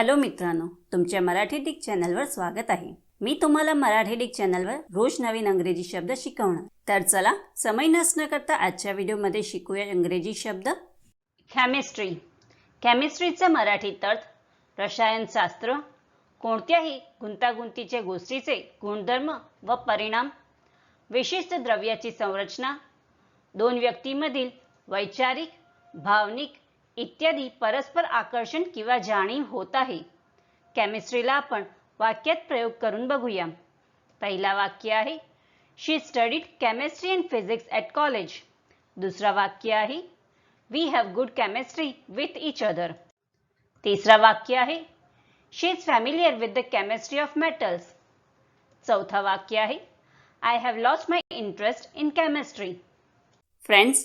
Hello मित्रांनो तुमच्या Marathi Dick चॅनलवर स्वागत आहे. मी तुम्हाला मराठी डिक चॅनलवर रोज नवीन अंग्रेजी शब्द शिकवणार. तर चला समय नसणं करता आजच्या व्हिडिओमध्ये शिकूया इंग्रजी शब्द. केमिस्ट्री केमिस्ट्रीचा मराठीत अर्थ रसायनशास्त्र कोणत्याही गुंतागुंतीच्या गोष्टीचे गुणधर्म व परिणाम विशिष्ट द्रव्याची संरचना दोन व्यक्तीमधील वैचारिक भावनिक इत्यादी परस्पर आकर्षण किंवा जाणीव होत आहे. केमिस्ट्रीला आपण वाक्यात प्रयोग करून बघूया. पहिला वाक्य आहे she studied chemistry and physics at college दुसरा वाक्य आहे we have good chemistry with each other तिसरा वाक्य आहे she is familiar with the chemistry of metals चौथा वाक्य आहे I have lost my interest in chemistry friends